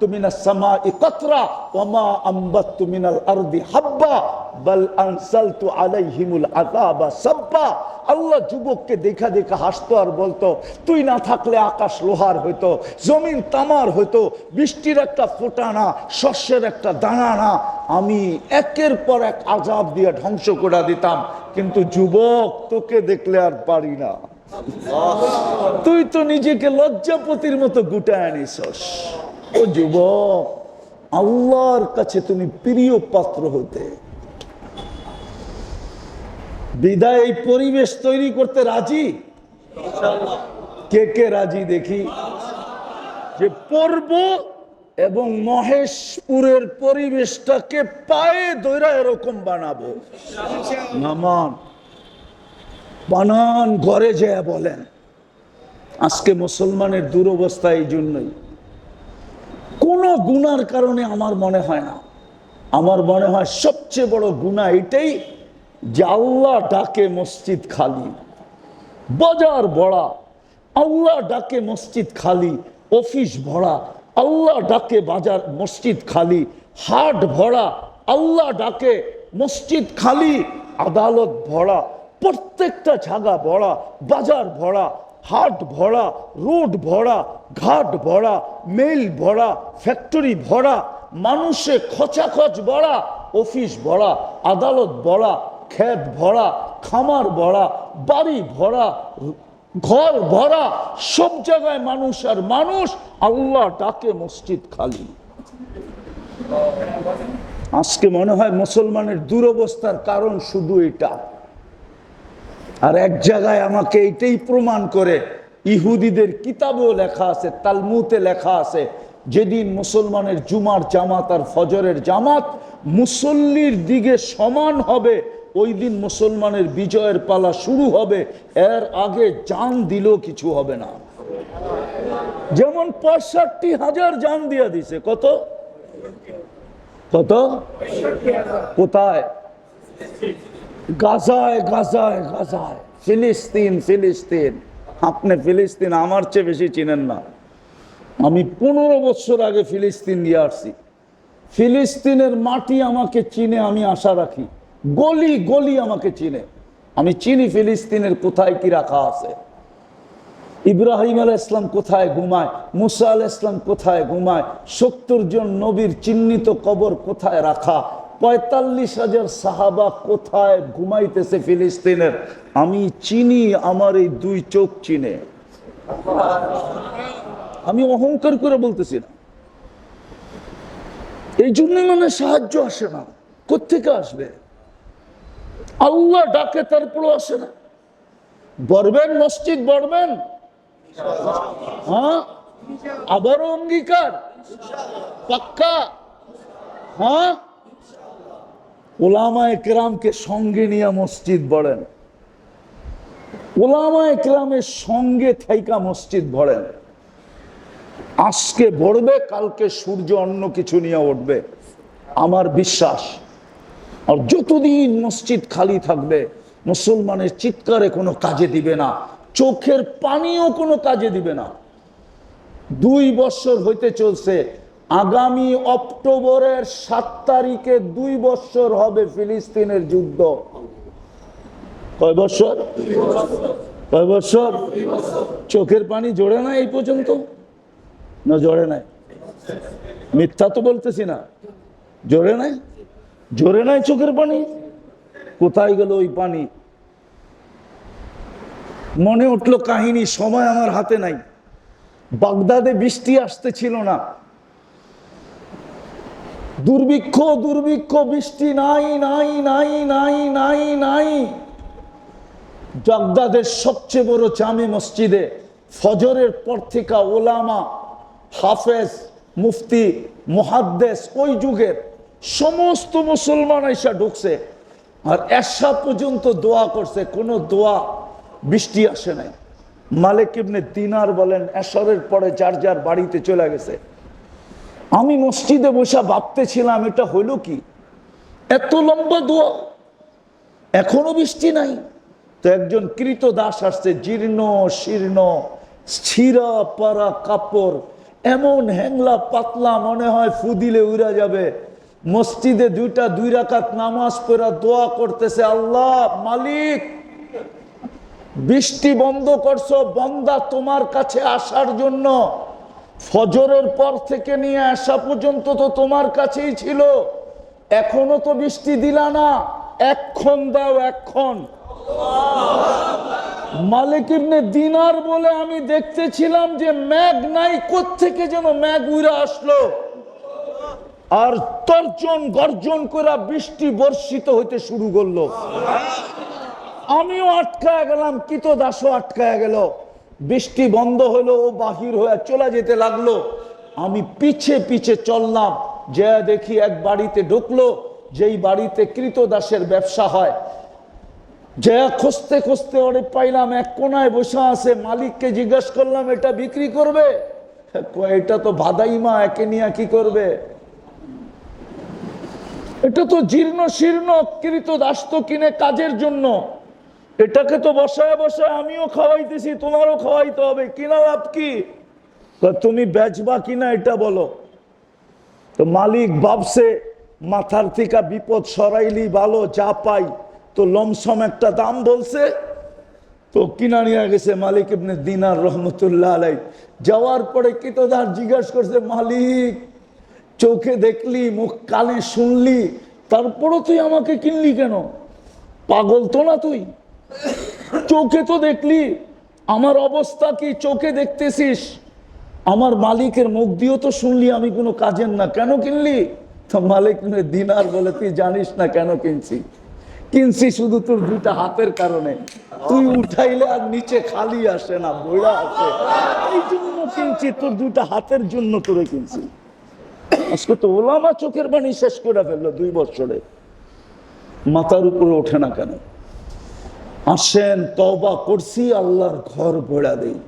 আনজালতু মিনাস সামাই কাতরা ওয়া মা আনবাততু মিনাল আরদি হাব্বা বাল আনসালতু আলাইহিমুল আযাবা সাব্বা আল্লাহ যুবককে দেখা দেখা হাসতো আর বলতো তুই না থাকলে আকাশ লোহার হইতো জমিন তামার হইতো বৃষ্টির একটা ফোঁটা না শস্যের একটা দানা না আমি একের পর এক আজাব দিয়ে ধ্বংস করে দিতাম। কিন্তু যুবক তোকে দেখলে আর পারি না। তুই তো নিজেকে লজ্জাপতির মতো গুটায় আনিসস ও যুবক, আল্লাহর কাছে তুমি প্রিয় পাত্র হতে। বিদায় এই পরিবেশ তৈরি করতে রাজি? কে কে রাজি দেখি? যে পর্ব এবং মহেশপুরের পরিবেশটাকে পায়ে দৈরা এরকম বানাবো। নামান বানান, ঘরে যায় বলেন। আজকে মুসলমানের দুরবস্থা এই জন্যই। কোন গুনার কারণে আমার মনে হয় না। আমার মনে হয় সবচেয়ে বড় গুণা এটাই যে আল্লাহ ডাকে মসজিদ খালি, বাজার ভরা, আল্লাহ ডাকে মসজিদ খালি, অফিস ভরা, আল্লাহ ডাকে বাজার, মসজিদ খালি, হাট ভরা, আল্লাহ ডাকে মসজিদ খালি, আদালত ভরা, প্রত্যেকটা জায়গা ভরা, বাজার ভরা হাট ভরা, রোড ভরা, ঘাট ভরা, মেল ভরা, ফ্যাক্টরি ভরা, মানুষে খচাখচ ভরা, অফিস ভরা, আদালত ভরা ক্ষেত ভরা, খামার ভরা, বাড়ি ভরা, ঘর ভরা, সব জায়গায় মানুষ আর মানুষ, আল্লাহ ডাকে মসজিদ খালি। আজকে মনে হয় মুসলমানের দুরবস্থার কারণ শুধু এটা। আর এক জায়গায় আমাকে এটাই প্রমাণ করে, ইহুদিদের কিতাবেও লেখা আছে, তালমুতে লেখা আছে, যেদিন মুসলমানের জুমার জামাত আর ফজরের জামাত মুসল্লির দিকে সমান হবে, ওই দিন মুসলমানের বিজয়ের পালা শুরু হবে, এর আগে জান দিলেও কিছু হবে না। যেমন পঁয়ষট্টি হাজার জান দিয়া দিছে, কত? কত? কোথায়? গাজায় গাজায় গাজায়। ফিলিস্তিন ফিলিস্তিন। আপনি ফিলিস্তিন আমার চেয়ে বেশি চিনেন না। আমি পনেরো বছর আগে ফিলিস্তিন দিয়ে আসছি। ফিলিস্তিনের মাটি আমাকে চিনে, আমি আশা রাখি। গলি গলি আমাকে চিনে। আমি চিনি ফিলিস্তিনের কোথায় কি রাখা আছে। ইব্রাহিম আল ইসলাম কোথায় ঘুমায়? মুসা আল ইসলাম কোথায় ঘুমায়? সত্তর জন নবীর চিহ্নিত কবর কোথায় রাখা? পঁয়তাল্লিশ হাজার সাহাবা কোথায় ঘুমাইতেছে ফিলিস্তিনের? আমি চিনি, আমার এই দুই চোখ চিনে। আমি অহংকার করে বলতেছি না। এই জন্যই মানে সাহায্য আসে না। কোথেকে আসবে? আল্লাহ ডাকে, তারপরও আসে না। বরবেন মসজিদ বরবেন হ্যাঁ? আবারও অঙ্গীকার? পাক্কা? হ্যাঁ? ওলামা একরামকে সঙ্গে নিয়ে মসজিদ বলেন ওলামা একরামের সঙ্গে থাইকা মসজিদ ভরেন আজকে ভরবে কালকে সূর্য অন্য কিছু নিয়ে উঠবে। আমার বিশ্বাস, আর যতদিন মসজিদ খালি থাকবে, মুসলমানের চিৎকারে কোনো কাজে দিবে না, চোখের পানিও কোনো কাজে দিবে না। দুই বছর হইতে চলছে আগামী অক্টোবরের সাত তারিখে দুই বছর হবে ফিলিস্তিনের যুদ্ধ। কয় বছর? কয় বছর? চোখের পানি জোরে না এই পর্যন্ত? না জোরে নাই। মিথ্যা তো বলতেছি না। জোরে নাই? জোরে নাই চোখের পানি? কোথায় গেল ওই পানি? মনে উঠল কাহিনী সময় আমার হাতে নাই। বাগদাদে বৃষ্টি আসতে ছিল না। দুর্ভিক্ষ দুর্ভিক্ষ, বৃষ্টি নাই নাই নাই নাই নাই নাই। জগদাদের সবচেয়ে বড় জামে মসজিদে ফজরের পর থেকে ওলামা, হাফেজ, মুফতি, মুহাদ্দেস, ওই যুগের সমস্ত মুসলমান এসা ঢুকছে আর এসা পর্যন্ত দোয়া করছে, কোনো দোয়া বৃষ্টি আসে নাই। মালিক ইবনে দিনার বলেন এসরের পরে যার যার বাড়িতে চলে গেছে। আমি মসজিদে বসে ভাবতেছিলাম, এটা হইল কি? এত লম্বা দোয়া, এখনও বৃষ্টি নাই। তো একজন কৃত দাস আসছে, জীর্ণ, শীর্ণ, ছিঁড়া পারা কাপড়, এমন হ্যাংলা পাতলা মনে হয় ফুদিলে উড়া যাবে। মসজিদে দুইটা, দুই রাকাত নামাজ পড়া দোয়া করতেছে, আল্লাহ, মালিক, বৃষ্টি বন্ধ করছ, বন্দা তোমার কাছে আসার জন্য। ফজরের পর থেকে নিয়ে আসা পর্যন্ত তো তোমার কাছেই ছিল। এখনও তো বৃষ্টি দিলা না। এক্ষণ দাও এক্ষণ মালিক ইবনে দিনার বলে আমি দেখতেছিলাম যে ম্যাগ নাই থেকে যেন ম্যাগ উড়ে আসলো। আর তর্জন গর্জন করে বৃষ্টি বর্ষিত হইতে শুরু করল। আমিও আটকায় গেলাম কিত দাসও আটকায় গেল। বৃষ্টি বন্ধ হলো, ও বাহির হয়ে চলে যেতে লাগল। আমি পিছে পিছে চললাম যে দেখি এক বাড়িতে ঢুকলো, যেই বাড়িতে কৃতদাসের ব্যবসা হয়। যে খুঁজতে খুঁজতে ওরে পাইলাম, এক কোনায় বসে আছে, মালিককে জিজ্ঞেস করলাম, এটা বিক্রি করবে? এটা তো ভাদাইমা একে নিয়ে কি করবে? এটা তো জীর্ণ শীর্ণ কৃত দাস তো কিনে কাজের জন্য। এটাকে তো বসায় বসায় আমিও খাওয়াইতেছি, তোমারও খাওয়াইতে হবে। কিনা লাভ কি? তুমি বেচবা কিনা এটা বলো। তো মালিক ভাবছে, মাথার থেকে বিপদ সরাইলি ভালো, যা পাই। তো লমসম একটা দাম বলছে। তো কিনা নিয়ে গেছে মালিক ইবনে দিনার রহমতুল্লাহ আলাই যাওয়ার পরে কিতদার জিজ্ঞাসা করছে, মালিক, চোখে দেখলি, মুখ কানে শুনলি, তারপরও তুই আমাকে কিনলি কেন? পাগল তো না তুই? চোখে তো দেখলি, আমার অবস্থা কি চোখে দেখতেছিস? আমার মালিকের মুখ দিয়েও তো শুনলি আমি কোনো কাজের না, কেন কিনলি? তো মালিক দিনার বলে, তুই জানিস না কেন কিনছি? কিনছি শুধু তোর দুইটা হাতের কারণে। তুই উঠাইলে আর নিচে খালি আসে না বইরা আসে। এই জন্য কিনছি, তোর দুইটা হাতের জন্য তোরে কিনছি। আজকে তো ওলামা চোখের বাণী শেষ করে ফেলল দুই বছরে। মাথার উপরে ওঠে না কেন? আসেন তবা করছি আল্লাহর ঘর ভোড়া দেই।